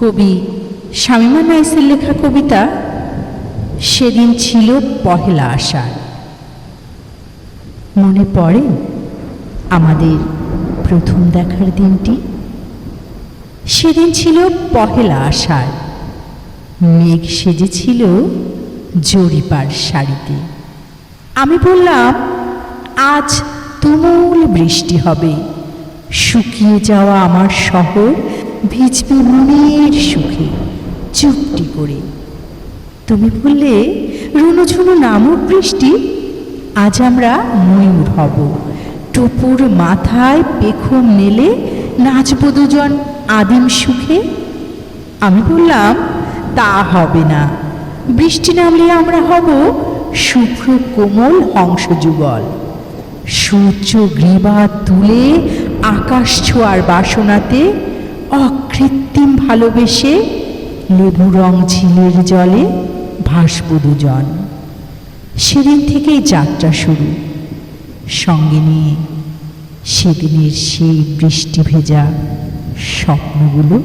কবি শামীমা নাইসের লেখা কবিতা সেদিন ছিল পহেলা আষাঢ়। মনে পড়ে আমাদের প্রথম দেখার দিনটি? সেদিন ছিল পহেলা আষাঢ়। মেঘ সেজেছিল জরিপার শাড়িতে আমি বললাম, আজ তুমুল বৃষ্টি হবে। শুকিয়ে যাওয়া আমার শহর ভিজবে মনের সুখে। চুপটি করে। তুমি বললে, রুনুঝুনু নামক বৃষ্টি, আজ আমরা ময়ূর হব। টুপুর মাথায় পেখম নেলে নাচব দুজন আদিম সুখে। আমি বললাম, তা হবে না। বৃষ্টি নামলে আমরা হব শুভ্র কোমল হংসযুগল। সূর্য গ্রীবা তুলে আকাশ ছোঁয়ার বাসনাতে অকৃত্রিম ভালোবেসে লেবু রং ঝিলের জলে ভাসব দুজন। সেদিন থেকেই যাত্রা শুরু। সঙ্গে নিয়ে সেদিনের সেই বৃষ্টি ভেজা স্বপ্নগুলো